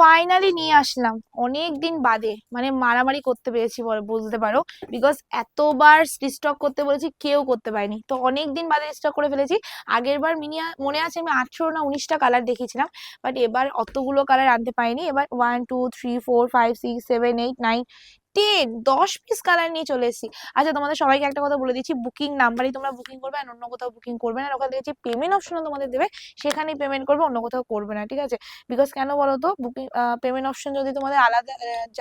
Finally নিয়ে আসলাম। অনেক দিন বাদে মানে মারামারি করতে পেরেছি বুঝতে পারো। বিকজ এতবার স্টক করতে বলেছি, কেউ করতে পারেনি। তো অনেক দিন বাদে স্টক করে ফেলেছি। আগের বার মনে আছে আমি আঠেরো না উনিশটা কালার দেখেছিলাম বাট এবার অতগুলো কালার আনতে পারিনি। এবার one two three four five six seven eight nine ten দশ পিস কালার নিয়ে চলে এসেছি। আচ্ছা তোমাদের সবাইকে একটা কথা বলে দিচ্ছি বুকিং নাম্বারই তোমরা বুকিং করবে আর অন্য কোথাও বুকিং করবে না। আর ওখানে দেখছি পেমেন্ট অপশনও তোমাদের দেবে, সেখানেই পেমেন্ট করবে, অন্য কোথাও করবে না, ঠিক আছে? বিকজ কেন বলো তো বুকিং পেমেন্ট অপশন যদি তোমাদের আলাদা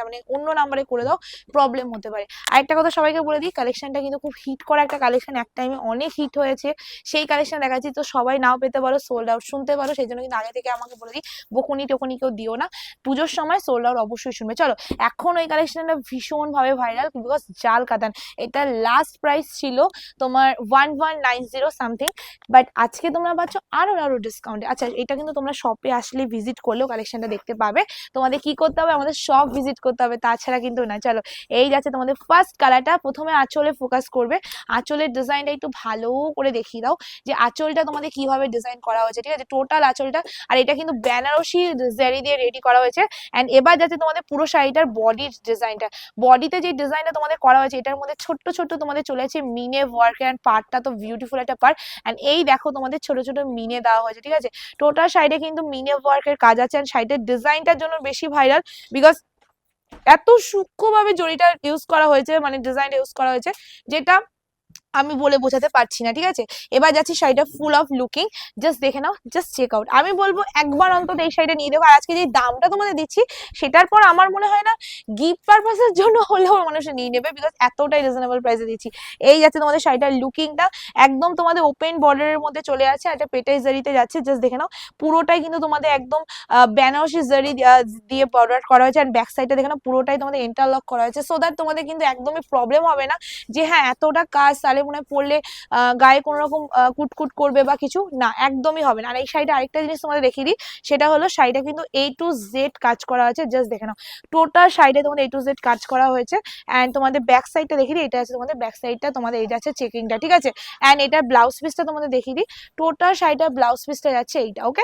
মানে অন্য নাম্বারে করে দাও প্রবলেম হতে পারে। আরেকটা কথা সবাইকে বলে দিই কালেকশনটা কিন্তু খুব হিট করা একটা কালেকশন এক টাইমে অনেক হিট হয়েছে। সেই কালেকশন দেখাচ্ছি, তো সবাই নাও পেতে পারো সোল্ড আউট শুনতে পারো, সেই জন্য কিন্তু আগে থেকে আমাকে বলে দিই বকুনি টকুনি কেউ দিও না। পুজোর সময় সোল্ড আউট অবশ্যই শুনবে। চলো, এখন ওই কালেকশনটা ভীষণ ভাবে ভাইরাল বিকজ জাল কাতান এটা লাস্ট প্রাইস ছিল তোমার one one nine zero something but আজকে তোমরা পাচ্ছ আরও আরও ডিসকাউন্টে আচ্ছা এটা কিন্তু তোমরা শপে আসলে ভিজিট করলেও কালেকশনটা দেখতে পাবে। তোমাদের কি করতে হবে? আমাদের শপ ভিজিট করতে হবে, তাছাড়া কিন্তু না। চলো, এই যাচ্ছে তোমাদের ফার্স্ট কালারটা প্রথমে আঁচলে ফোকাস করবে। আঁচলের ডিজাইনটা একটু ভালো করে দেখিয়ে দাও যে আঁচলটা তোমাদের কীভাবে ডিজাইন করা হয়েছে, ঠিক আছে? টোটাল আঁচলটা, আর এটা কিন্তু বেনারসি জারি দিয়ে রেডি করা হয়েছে। অ্যান্ড এবার যাচ্ছে তোমাদের পুরো শাড়িটার বডির ডিজাইনটা বডিতে যে ডিজাইনটা তোমাদের করা হয়েছে, এটার মধ্যে ছোট্ট ছোট্ট তোমাদের চলে আছে মিনে ওয়ার্ক অ্যান্ড পার্টটা তো বিউটিফুল একটা পার্ট অ্যান্ড এই দেখো তোমাদের ছোট ছোট মিনে দেওয়া হয়েছে, ঠিক আছে? টোটাল সাইডে কিন্তু মিনে ওয়ার্কের কাজ আছে অ্যান্ড সাইডের ডিজাইনটার জন্য বেশি ভাইরাল বিকজ এত সূক্ষ্মভাবে জড়িটা ইউজ করা হয়েছে মানে ডিজাইনটা ইউজ করা হয়েছে, যেটা আমি বলে বোঝাতে পারছি না, ঠিক আছে? এবার যাচ্ছি শাড়িটা ফুল অফ লুকিং জাস্ট দেখে নাও জাস্ট চেক আউট আমি বলব একবার অন্তত এই শাড়িটা নিয়ে দেখো, আর আজকে যে দামটা তোমাদের দিচ্ছি, সেটার পর আমার মনে হয় না গিফট পারপাসের জন্য হলেও মানুষ নিয়ে নেবে বিকজ এতটাই রিজনেবল প্রাইসে দিচ্ছি। এই যাচ্ছে তোমাদের শাড়িটার লুকিংটা একদম তোমাদের ওপেন বর্ডারের মধ্যে চলে আছে একটা পেটাই জারিতে যাচ্ছে জাস্ট দেখে নাও। পুরোটাই কিন্তু তোমাদের একদম বেনারসি জারি দিয়ে বর্ডার করা হয়েছে, আর ব্যাক সাইডটা দেখে নাও, পুরোটাই তোমাদের ইন্টারলক করা হয়েছে সো দ্যাট তোমাদের কিন্তু একদমই প্রবলেম হবে না, যে হ্যাঁ এতটা কাজ তাহলে মনে হয় পরলে গায়ে কোনো রকম কুটকুট করবে বা কিছু? না, একদমই হবে না। আর এই শাড়িটা আরেকটা জিনিস তোমাদের দেখিয়ে দিই, সেটা হলো শাড়িটা কিন্তু এ টু জেড কাজ করা আছে জাস্ট দেখে নাও। টোটাল শাড়িটা তোমাদের এ টু জেড কাজ করা হয়েছে। অ্যান্ড তোমাদের ব্যাক সাইডটা দেখিয়ে দিই, এটা আছে তোমাদের ব্যাক সাইডটা তোমাদের এটা আছে চেকিংটা ঠিক আছে? অ্যান্ড এটা ব্লাউজ পিসটা তোমাদের দেখিয়ে দিই। টোটাল শাড়িটা ব্লাউজ পিসটা যাচ্ছে এইটা ওকে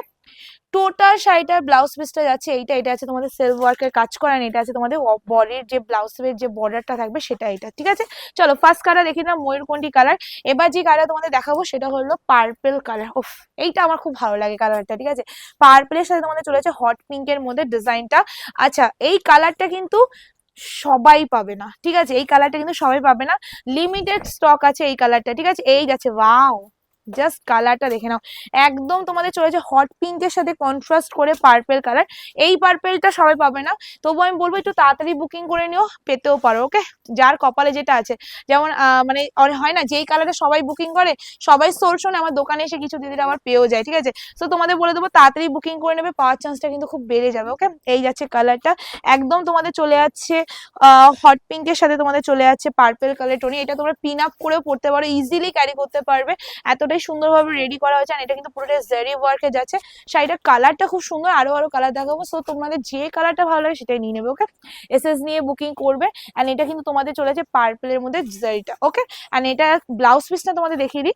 টোটাল শাড়িটার ব্লাউজ পিসটা যাচ্ছে, এইটা, এটা আছে তোমাদের সেলফ ওয়ার্কের কাজ করা and এটা আছে তোমাদের বডির যে ব্লাউজের যে বর্ডারটা থাকবে, সেটা এটা, ঠিক আছে? চলো ফার্স্ট কালার দেখি না ময়ূরকণ্ঠী কালার এবার যে কালার তোমাদের দেখাবো, সেটা হলো পার্পেল কালার ওফ এইটা আমার খুব ভালো লাগে কালারটা ঠিক আছে? পার্পেলের সাথে তোমাদের চলেছে হট পিঙ্কের মধ্যে ডিজাইনটা আচ্ছা এই কালারটা কিন্তু সবাই পাবে না, ঠিক আছে? এই কালারটা কিন্তু সবাই পাবে না। লিমিটেড স্টক আছে এই কালারটা ঠিক আছে? এই যাচ্ছে ওয়াও জাস্ট কালারটা দেখে নাও। একদম তোমাদের চলে চলেছে হট পিঙ্কের সাথে কন্ট্রাস্ট করে পার্পেল কালার এই পার্পেলটা সবাই পাবে না। তবু আমি বলব একটু তাড়াতাড়ি বুকিং করে নিও, পেতেও পারো ওকে যার কপালে যেটা আছে। যেমন মানে হয় না, যেই কালারে সবাই বুকিং করে, সবাই সোল শোনে আমার দোকানে এসে কিছু দিদিরা আবার পেয়েও যায়, ঠিক আছে? তো তোমাদের বলে দেবো, তাড়াতাড়ি বুকিং করে নেবে, পাওয়ার চান্সটা কিন্তু খুব বেড়ে যাবে ওকে এই যাচ্ছে কালারটা একদম তোমাদের চলে যাচ্ছে হট পিঙ্কের সাথে তোমাদের চলে যাচ্ছে পার্পেল কালার টোনি। এটা তোমরা পিন আপ করেও পড়তে পারো ইজিলি ক্যারি করতে পারবে। এতটাই সুন্দরভাবে রেডি করা হয়েছে। আর এটা কিন্তু পুরোটা জারি ওয়ার্কে যাচ্ছে। শাড়িটার কালারটা খুব সুন্দর, আরও আরও কালার দেখাবো। সো তোমাদের যে কালারটা ভালো লাগে সেটাই নিয়ে নেবে ওকে এসএস নিয়ে বুকিং করবে। অ্যান্ড এটা কিন্তু তোমাদের চলেছে পার্পলের মধ্যে জারিটা ওকে অ্যান্ড এটা ব্লাউজ পিসটা তোমাদের দেখিয়ে দিই।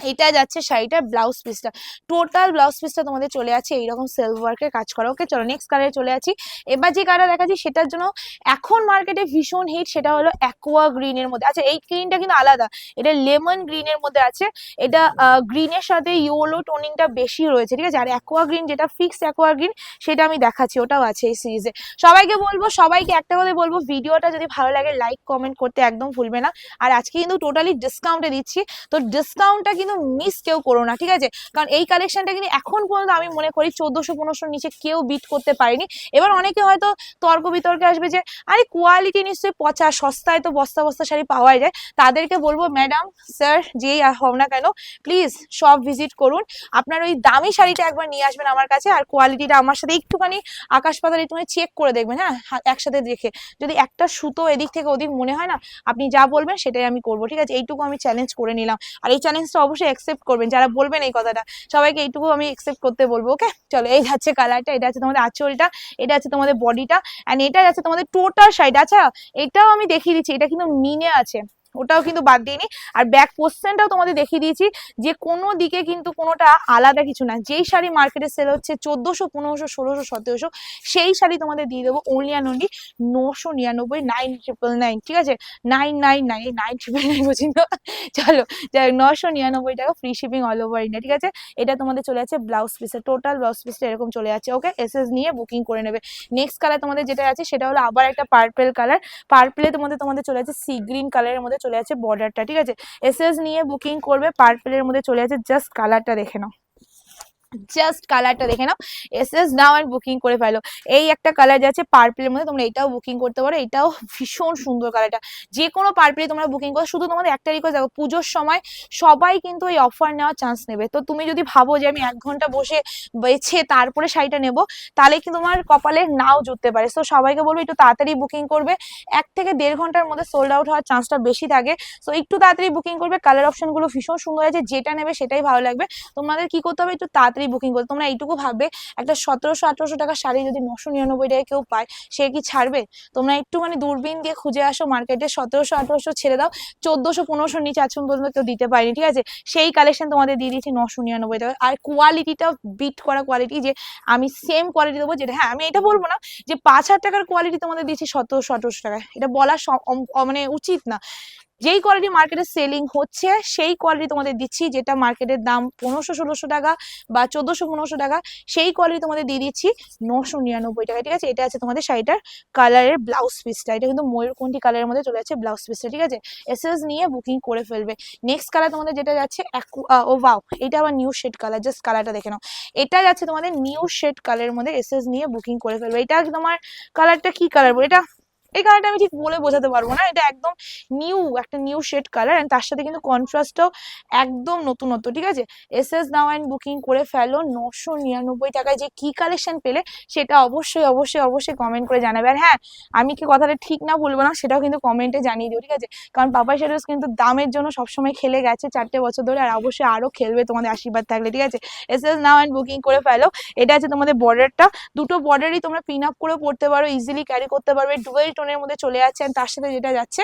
এটা যাচ্ছে শাড়িটার ব্লাউজ পিসটা টোটাল ব্লাউজ পিসটা তোমাদের চলে আছে, এইরকম সেলফ ওয়ার্কের কাজ করা। ওকে চলো নেক্সট কালারে চলে আছি। এবার যে কালার দেখাচ্ছি, সেটার জন্য এখন মার্কেটে ভীষণ হিট সেটা হলো অ্যাকোয়া গ্রিনের মধ্যে। আচ্ছা এই গ্রিনটা কিন্তু আলাদা। এটা লেমন গ্রিনের মধ্যে আছে। এটা গ্রিনের সাথে ইয়েলো টোনিংটা বেশি রয়েছে, ঠিক আছে? আর অ্যাকোয়া গ্রিন যেটা ফিক্স অ্যাকোয়া গ্রিন সেটা আমি দেখাচ্ছি, ওটাও আছে এই সিরিজে সবাইকে বলব, সবাইকে একটা কথা বলব, ভিডিওটা যদি ভালো লাগে লাইক কমেন্ট করতে একদম ভুলবে না। আর আজকে কিন্তু টোটালি ডিসকাউন্টে দিচ্ছি। তো ডিসকাউন্টটা কিন্তু মিস কেউ করো না, ঠিক আছে? কারণ এই কালেকশনটা কিন্তু এখন পর্যন্ত আমি মনে করি চোদ্দশো পনেরোশোর নিচে কেউ বিট করতে পারেনি। এবার অনেকে হয়তো তর্ক বিতর্কে আসবে যে, আরে কোয়ালিটি নিশ্চয়ই পচা, সস্তায় তো বস্তা বস্তা শাড়ি পাওয়াই যায়। তাদেরকে বলব ম্যাডাম স্যার যেই হও না কেন প্লিজ সব ভিজিট করুন। আপনার ওই দামি শাড়িটা একবার নিয়ে আসবেন আমার কাছে, আর কোয়ালিটিটা আমার সাথে একটুখানি আকাশ পাতাল একটুখানি চেক করে দেখবেন হ্যাঁ? একসাথে দেখে। যদি একটা সুতো এদিক থেকে ওদিক মনে হয় না, আপনি যা বলবেন সেটাই আমি করব, ঠিক আছে? এইটুকু আমি চ্যালেঞ্জ করে নিলাম। আর এই চ্যালেঞ্জটা অবশ্যই অ্যাকসেপ্ট করবেন। যারা বলবেন এই কথাটা, সবাইকে এইটুকু আমি অ্যাকসেপ্ট করতে বলব ওকে চলো, এই যাচ্ছে কালারটা এটা আছে তোমাদের আঁচলটা, এটা আছে তোমাদের বডিটা অ্যান্ড এটা আছে তোমাদের টোটাল সাইড আচ্ছা এটাও আমি দেখিয়ে দিচ্ছি, এটা কিন্তু মিনে আছে। ওটাও কিন্তু বাদ দিইনি। আর ব্যাক পোর্শনটাও তোমাদের দেখিয়ে দিয়েছি যে কোনো দিকে কিন্তু কোনোটা আলাদা কিছু না। যেই শাড়ি মার্কেটে সেল হচ্ছে চোদ্দোশো পনেরোশো ষোলোশো সতেরোশো সেই শাড়ি তোমাদের দিয়ে দেবো অনলি অ্যান্ড অনলি নশো নিরানব্বই নাইন ট্রিপল নাইন ঠিক আছে? Nine nine nine nine triple nine বুঝি না। চলো যাই হোক, নশো নিরানব্বই টাকা free shipping all over India ঠিক আছে? এটা তোমাদের চলে আছে ব্লাউজ পিসে টোটাল ব্লাউজ পিসটা এরকম চলে যাচ্ছে ওকে এস এস নিয়ে বুকিং করে নেবে। নেক্সট কালার তোমাদের যেটা আছে সেটা হলো আবার একটা পার্পেল কালার পার্পেলে তোমাদের তোমাদের চলে আছে সি গ্রিন কালারের মধ্যে চলে আছে বর্ডারটা ঠিক আছে? এস এস নিয়ে বুকিং করবে পার্পেলের মধ্যে চলে আছে জাস্ট কালারটা দেখে নাও। জাস্ট কালারটা দেখে নাও। এস এস নাও অ্যান্ড বুকিং করে ফেলো। এই একটা কালার যাচ্ছে পার্পেলের মধ্যে তোমরা এটাও বুকিং করতে পারো। এটাও ভীষণ সুন্দর কালারটা যে কোনো পার্পেলে তোমরা বুকিং করো। শুধু তোমাদের একটা রিকোয়েস্ট দেখো, পুজোর সময় সবাই কিন্তু এই অফার নেওয়ার চান্স নেবে। তো তুমি যদি ভাবো যে আমি এক ঘণ্টা বসে বেছে তারপরে শাড়িটা নেব, তাহলে কিন্তু তোমার কপালে নাও জুটতে পারে। সো সবাইকে বলব, একটু তাড়াতাড়ি বুকিং করবে। এক থেকে দেড় ঘণ্টার মধ্যে সোল্ড আউট হওয়ার চান্সটা বেশি থাকে। তো একটু তাড়াতাড়ি বুকিং করবে। কালার অপশনগুলো ভীষণ সুন্দর আছে। যেটা নেবে সেটাই ভালো লাগবে। তোমাদের কি করতে হবে? একটু তাড়াতাড়ি বুকিং করতে তোমরা এইটুকু ভাববে, একটা সতেরোশো, আঠারোশো টাকা শাড়ি যদি নশো নিরানব্বই টাকায় কেউ পায়, সে কি ছাড়বে? তোমরা একটুখানি দূরবীন দিয়ে খুঁজে আসো মার্কেটে, সতেরোশো, আঠারোশো ছেড়ে দাও, চোদ্দোশো, পনেরোশো নিচে আজকে পর্যন্ত কেউ দিতে পারেনি, ঠিক আছে? সেই কালেকশন তোমাদের দিয়ে দিয়েছি নশো নিরানব্বই টাকা আর কোয়ালিটিটা বিট করা কোয়ালিটি যে আমি সেম কোয়ালিটি দেবো যেটা হ্যাঁ আমি এটা বলব না যে পাঁচ হাজার টাকার কোয়ালিটি তোমাদের দিয়েছি সতেরোশো, আঠারোশো টাকা এটা বলা মানে উচিত না। যেই কোয়ালিটি মার্কেটে সেলিং হচ্ছে, সেই কোয়ালিটি তোমাদের দিচ্ছি, যেটা মার্কেটের দাম পনেরোশো, ষোলোশো টাকা বা চোদ্দোশো, পনেরোশো টাকা, সেই কোয়ালিটি তোমাদের দিয়ে দিচ্ছি নশো নিরানব্বই টাকা, ঠিক আছে? এটা আছে তোমাদের শাড়িটার কালারের ব্লাউজ পিসটা এটা কিন্তু ময়ূরকণ্ঠী কালারের মধ্যে চলে যাচ্ছে ব্লাউজ পিসটা ঠিক আছে? এসএস নিয়ে বুকিং করে ফেলবে। নেক্সট কালার তোমাদের যেটা যাচ্ছে ও বাও এটা আবার নিউ শেড কালার জাস্ট কালারটা দেখে নাও। এটা যাচ্ছে তোমাদের নিউ শেড কালারের মধ্যে এসএস নিয়ে বুকিং করে ফেলবে। এটা তোমার কালারটা কি কালার এটা এই কালারটা আমি ঠিক বলে বোঝাতে পারব না, এটা একদম নিউ একটা নিউ শেড কালার এন্ড তার সাথে কিন্তু কন্ট্রাস্টটাও একদম নতুনত্ব, ঠিক আছে? এস এস নাও অ্যান্ড বুকিং করে ফেলো নশো নিরানব্বই টাকায় যে কি কালেকশন পেলে সেটা অবশ্যই অবশ্যই অবশ্যই কমেন্ট করে জানাবে। আর হ্যাঁ আমি কি কথাটা ঠিক না বলব না, সেটাও কিন্তু কমেন্টে জানিয়ে দিও, ঠিক আছে? কারণ পাপা শেডোস কিন্তু দামের জন্য সবসময় খেলে গেছে চারটে বছর ধরে, আর অবশ্যই আরও খেলবে তোমাদের আশীর্বাদ থাকলে, ঠিক আছে? এস এস নাও অ্যান্ড বুকিং করে ফেলো, এটা আছে তোমাদের বর্ডারটা দুটো বর্ডারই তোমরা পিন আপ করে পড়তে পারো ইজিলি ক্যারি করতে পারবে ডুয়েল টোনের মধ্যে চলে যাচ্ছে তার সাথে যেটা যাচ্ছে,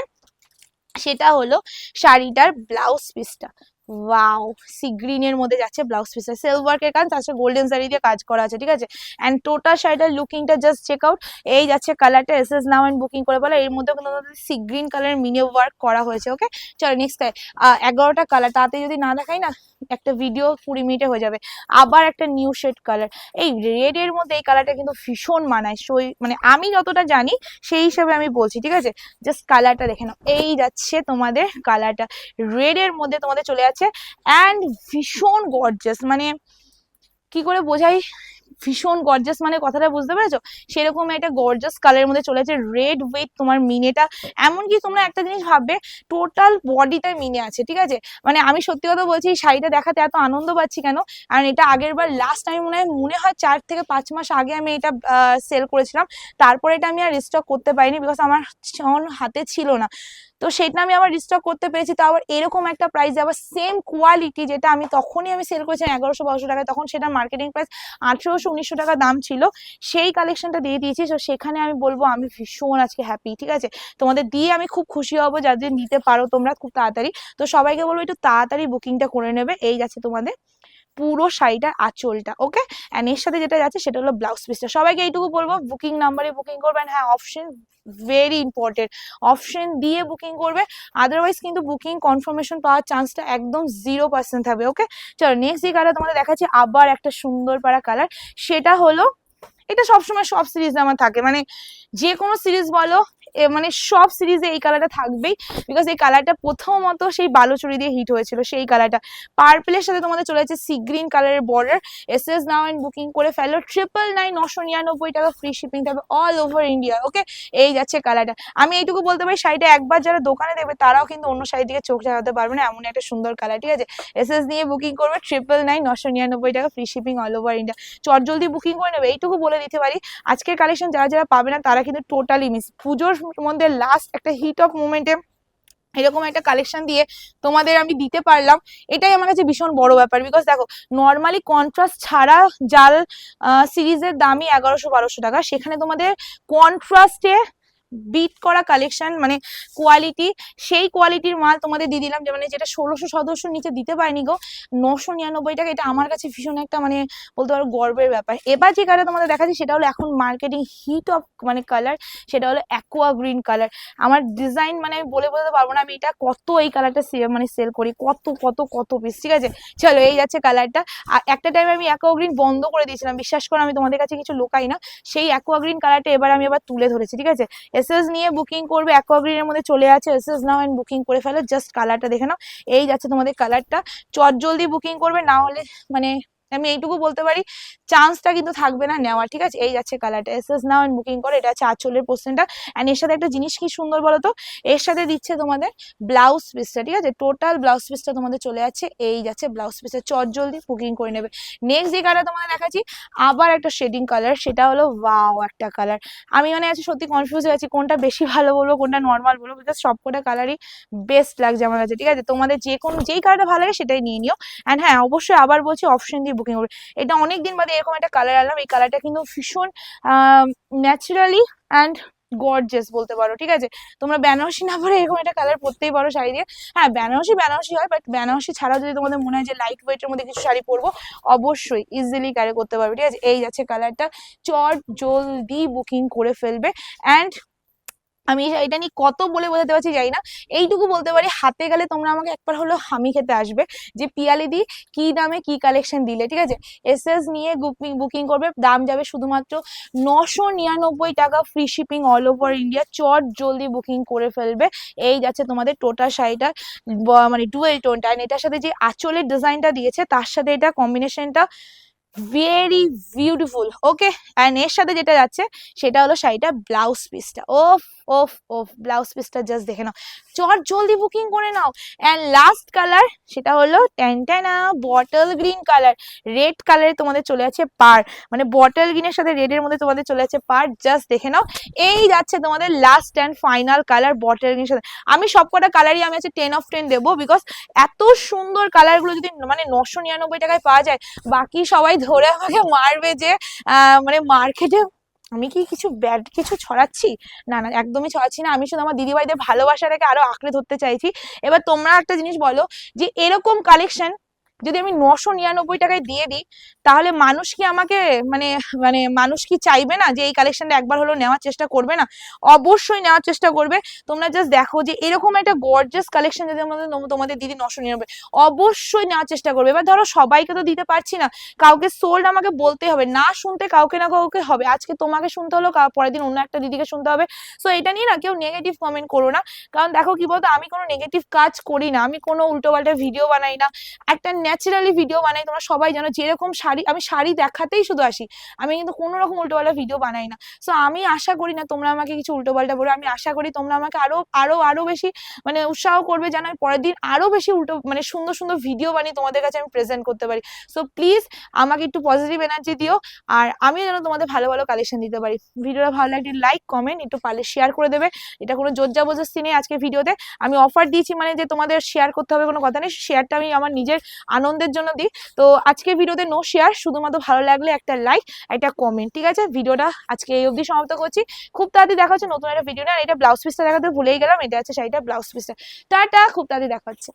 সেটা হলো শাড়িটার ব্লাউজ পিসটা ওয়াও সি গ্রিনের মধ্যে যাচ্ছে ব্লাউজ পিসটা সেলফ ওয়ার্কের কাজ, তার সাথে গোল্ডেন শাড়ি দিয়ে কাজ করা আছে, ঠিক আছে? অ্যান্ড টোটাল শাড়িটার লুকিংটা জাস্ট চেক আউট এই যাচ্ছে কালারটা এস এস নাও অ্যান্ড বুকিং করে বলো। এর মধ্যে কিন্তু সি গ্রিন কালারের মিনি ওয়ার্ক করা হয়েছে ওকে চলো নেক্সট এগারোটা কালার তাতে যদি না দেখাই না একটা ভিডিও কুড়ি মিনিটে হয়ে যাবে। আবার একটা নিউ শেড কালার এই রেড এর মধ্যে এই কালারটা কিন্তু ভীষণ মানায়। সই মানে আমি যতটা জানি, সেই হিসাবে আমি বলছি, ঠিক আছে? জাস্ট কালারটা দেখে নাও। এই যাচ্ছে তোমাদের কালারটা রেড এর মধ্যে তোমাদের চলে যাচ্ছে অ্যান্ড ভীষণ গর্জাস মানে কি করে বোঝাই? ভীষণ গর্জাস মানে কথাটা বুঝতে পেরেছ? সেরকম একটা গর্জাস কালারের মধ্যে চলে যাচ্ছে রেড উইথ তোমার মিনেটা। এমনকি তোমরা একটা জিনিস ভাববে টোটাল বডিটাই মিনে আছে, ঠিক আছে? মানে আমি সত্যি কথা বলছি শাড়িটা দেখাতে এত আনন্দ পাচ্ছি কেন? কারণ এটা আগের বার লাস্ট আমি মনে হয় মনে হয় চার থেকে পাঁচ মাস আগে আমি এটা সেল করেছিলাম। তারপরে এটা আমি আর রিস্টক করতে পারিনি বিকজ আমার হাতে ছিল না। তো সেটা আমি আবার রিস্টক করতে পেরেছি। তো আবার এরকম একটা প্রাইস আবার সেম কোয়ালিটি যেটা আমি তখনই আমি সেল করেছিলাম এগারোশো বারোশো টাকায়, তখন সেটা মার্কেটিং প্রাইস আঠেরোশো উনিশশো টাকা দাম ছিল। সেই কালেকশনটা দিয়ে দিয়েছি। তো সেখানে আমি বলব, আমি ভীষণ আজকে হ্যাপি ঠিক আছে? তোমাদের দিয়ে আমি খুব খুশি হব, যাদের নিতে পারো তোমরা খুব তাড়াতাড়ি। তো সবাইকে বলব, একটু তাড়াতাড়ি বুকিংটা করে নেবে। এই যাচ্ছে তোমাদের পুরো শাড়িটার আঁচলটা ওকে অ্যান্ড এর সাথে যেটা যাচ্ছে সেটা হলো ব্লাউজ পিসটা সবাইকে এইটুকু বলব বুকিং নাম্বারে বুকিং করবেন। হ্যাঁ অপশন ভেরি ইম্পর্টেন্ট অপশন দিয়ে বুকিং করবে। আদারওয়াইজ কিন্তু বুকিং কনফার্মেশন পাওয়ার চান্সটা একদম জিরো পার্সেন্ট থাকবে ওকে চলো নেক্সট যে কালার তোমাদের দেখাচ্ছি, আবার একটা সুন্দর পাড়া কালার সেটা হলো, এটা সবসময় সব সিরিজে আমার থাকে। মানে যে কোনো সিরিজ বলো মানে সব সিরিজে এই কালারটা থাকবেই বিকজ এই কালারটা প্রথমত সেই বালুচুরি দিয়ে হিট হয়েছিল, সেই কালারটা পার্পেলের সাথে তোমাদের চলে যাচ্ছে সি গ্রিন কালারের বর্ডার এস এস নাও অ্যান্ড বুকিং করে ফেলো। ট্রিপল নাইন নশো নিরানব্বই টাকা ফ্রি শিপিং থাকবে অল ওভার ইন্ডিয়া ওকে এই যাচ্ছে কালারটা আমি এইটুকু বলতে পারি, শাড়িটা একবার যারা দোকানে দেবে, তারাও কিন্তু অন্য শাড়ি দিকে চোখ লাগাতে পারবে না, এমন একটা সুন্দর কালার ঠিক আছে? এস এস নিয়ে বুকিং করবে ট্রিপল নাইন নশো নিরানব্বই টাকা free shipping all over India চট জলদি বুকিং করে নেবে, এইটুকু বলে দিতে পারি। আজকের কালেকশন যারা যারা পাবে না, তারা কিন্তু টোটালি মিস পুজোর মধ্যে লাস্ট একটা হিট অফ মুমেন্টে এরকম একটা কালেকশন দিয়ে তোমাদের আমি দিতে পারলাম। এটাই আমার কাছে ভীষণ বড় ব্যাপার। বিকজ দেখো নর্মালি কন্ট্রাস্ট ছাড়া জাল সিরিজের দামই এগারোশো বারোশো টাকা। সেখানে তোমাদের কন্ট্রাস্টে বিট করা কালেকশন মানে কোয়ালিটি সেই কোয়ালিটির মাল তোমাদের দিয়ে দিলাম মানে যেটা ষোলোশো সদস্য নিচে দিতে পারিনি গো, নশো নিরানব্বই টাকা, এটা আমার কাছে ভীষণ একটা মানে বলতে পারো গর্বের ব্যাপার। এবার যে কালার তোমাদের দেখাচ্ছি, সেটা হলো এখন মার্কেটিং হিট অফ মানে কালার সেটা হলো অ্যাকোয়া গ্রিন কালার আমার ডিজাইন মানে আমি বলে বলতে পারব না, আমি এটা কত এই কালারটা মানে সেল করি, কত কত কত পিস ঠিক আছে? চলো, এই যাচ্ছে কালারটা আর একটা টাইমে আমি অ্যাকোয়া গ্রিন বন্ধ করে দিয়েছিলাম, বিশ্বাস করো আমি তোমাদের কাছে কিছু লোকাই না। সেই অ্যাকোয়া গ্রিন কালারটা এবার আমি আবার তুলে ধরেছি, ঠিক আছে? এসএস নিয়ে বুকিং করবে অ্যাকোয়াগ্রিনের মধ্যে চলে আছে, এসএস নাও অ্যান্ড বুকিং করে ফেলো জাস্ট কালারটা দেখে নাও। এই যাচ্ছে তোমাদের কালারটা চট জলদি বুকিং করবে, না হলে মানে আমি এইটুকু বলতে পারি চান্সটা কিন্তু থাকবে না নেওয়ার, ঠিক আছে? এই যাচ্ছে কালারটা এস এস নাও বুকিং করে, এটা হচ্ছে আঁচলের পোর্শনটা অ্যান্ড এর সাথে একটা জিনিস কি সুন্দর বলো তো? এর সাথে দিচ্ছে তোমাদের ব্লাউজ পিসটা ঠিক আছে? টোটাল ব্লাউজ পিসটা তোমাদের চলে যাচ্ছে। এই যাচ্ছে ব্লাউজ পিসটা চট জলদি বুকিং করে নেবে। নেক্সট যে কালার তোমাদের দেখাচ্ছি, আবার একটা শেডিং কালার সেটা হলো ওয়াও একটা কালার আমি মানে আছি সত্যি কনফিউজ হয়ে আছি, কোনটা বেশি ভালো বলব, কোনটা নর্মাল বলব বিকজ সবকটা কালারই বেস্ট লাগছে আমার কাছে, ঠিক আছে? তোমাদের যে কোনো, যেই কালারটা ভালো লাগে সেটাই নিয়ে নিও। অ্যান্ড হ্যাঁ অবশ্যই আবার বলছি অপশন দিয়ে বুকিং করবে। এটা অনেক দিন বাদে এরকম একটা কালার আনলাম। এই কালারটা কিন্তু ভীষণ ন্যাচারালি অ্যান্ড গর্জেস বলতে পারো, ঠিক আছে? তোমরা বেনারসি না পরে এরকম একটা কালার পরতেই পারো শাড়ি দিয়ে। হ্যাঁ বেনারসি বেনারসি হয় বাট বেনারসি ছাড়াও যদি তোমাদের মনে হয় যে লাইট ওয়েটের মধ্যে কিছু শাড়ি পরবো, অবশ্যই ইজিলি ক্যারি করতে পারবে, ঠিক আছে? এই যাচ্ছে কালারটা চট জলদি বুকিং করে ফেলবে। অ্যান্ড আমি শাড়িটা নিয়ে কত বলে বোঝাতে পারছি জানি না। এইটুকু বলতে পারি, হাতে গেলে তোমরা আমাকে একবার হলো হামি খেতে আসবে যে পিয়ালি দি কি দামে কি কালেকশন দিলে, ঠিক আছে? এস এস নিয়ে বুকিং বুকিং করবে, দাম যাবে শুধুমাত্র নশো নিরানব্বই টাকা free shipping all over India চট জলদি বুকিং করে ফেলবে। এই যাচ্ছে তোমাদের টোটাল শাড়িটার মানে ডুয়েল টোনটা এটার সাথে যে আঁচলের ডিজাইনটা দিয়েছে, তার সাথে এটা কম্বিনেশনটা ভেরি বিউটিফুল ওকে অ্যান্ড এর সাথে যেটা যাচ্ছে, সেটা হলো শাড়িটা ব্লাউজ পিসটা ওফ ওফ ওফ ব্লাউজ পিসটা জাস্ট দেখে নাও। চট জলদি বুকিং করে নাও। অ্যান্ড লাস্ট কালার সেটা হলো ট্যান্টানা বটল গ্রিন কালার রেড কালারে তোমাদের চলে আছে পার মানে বটল গ্রিনের সাথে রেডের মধ্যে তোমাদের চলে আছে পার জাস্ট দেখে নাও। এই যাচ্ছে তোমাদের last and final colour bottle গ্রিনের সাথে। আমি সবকটা কালারই আমি আছে টেন অফ টেন দেবো বিকজ এত সুন্দর কালারগুলো যদি মানে নশো নিরানব্বই টাকায় পাওয়া যায়, বাকি সবাই ধরে আমাকে মারবে যে মানে মার্কেটে আমি কি কিছু ব্যাড কিছু ছড়াচ্ছি? না না, একদমই ছড়াচ্ছি না। আমি শুধু আমার দিদিভাইদের ভালোবাসাটাকে আরও আঁকড়ে ধরতে চাইছি। এবার তোমরা একটা জিনিস বলো যে, এরকম কালেকশন যদি আমি নশো নিরানব্বই টাকায় দিয়ে দিই, তাহলে মানুষ কি আমাকে মানে মানে মানুষ কি চাইবে না যে এই কালেকশনটা একবার হলো নেওয়ার চেষ্টা করবে না? অবশ্যই নেওয়ার চেষ্টা করবে। তোমরা জাস্ট দেখো যে এরকম একটা গর্জাস কালেকশন যদি আমাদের তোমাদের দিদি নশো নিরানব্বই, অবশ্যই নেওয়ার চেষ্টা করবে। এবার ধরো সবাইকে তো দিতে পারছি না। কাউকে সোল্ড আমাকে বলতে হবে। না শুনতে কাউকে না কাউকে হবে। আজকে তোমাকে শুনতে হলো পরের দিন অন্য একটা দিদিকে শুনতে হবে। সো এটা নিয়ে না কেউ নেগেটিভ কমেন্ট করো না। কারণ দেখো কি বলতো? আমি কোনো নেগেটিভ কাজ করি না। আমি কোনো উল্টো পাল্টা ভিডিও বানাই না। একটা ন্যাচারালি ভিডিও বানাই, তোমরা সবাই জানো যেরকম শাড়ি, আমি শাড়ি দেখাতেই শুধু আসি। আমি কিন্তু কোনো রকম উল্টোপাল্টা ভিডিও বানাই না। সো আমি আশা করি না তোমরা আমাকে কিছু উল্টোপাল্টা বলো। আমি আশা করি তোমরা আমাকে আরও আরও আরও বেশি মানে উৎসাহ করবে যেন আমি পরের দিন আরও বেশি উল্টো মানে সুন্দর সুন্দর ভিডিও বানিয়ে তোমাদের কাছে আমি প্রেজেন্ট করতে পারি। সো প্লিজ আমাকে একটু পজিটিভ এনার্জি দিও। আর আমিও যেন তোমাদের ভালো ভালো কালেকশন দিতে পারি। ভিডিওটা ভালো লাগলে লাইক কমেন্ট একটু পারলে শেয়ার করে দেবে। এটা কোনো জোর জবরদস্তি নেই আজকে ভিডিওতে। আমি অফার দিয়েছি মানে যে তোমাদের শেয়ার করতে হবে কোনো কথা নেই। শেয়ারটা আমি আমার নিজের আনন্দের জন্য দিই। তো আজকে ভিডিওতে নো শেয়ার শুধুমাত্র ভালো লাগলে একটা লাইক একটা কমেন্ট ঠিক আছে? ভিডিওটা আজকে এই অবধি সমাপ্ত করছি। খুব তাড়াতাড়ি দেখা হচ্ছে নতুন একটা ভিডিও না এটা ব্লাউজ পিসটা দেখাতে ভুলেই গেলাম, এটা আছে শাড়িটা ব্লাউজ পিসটা টাটা, খুব তাড়াতাড়ি দেখা হচ্ছে।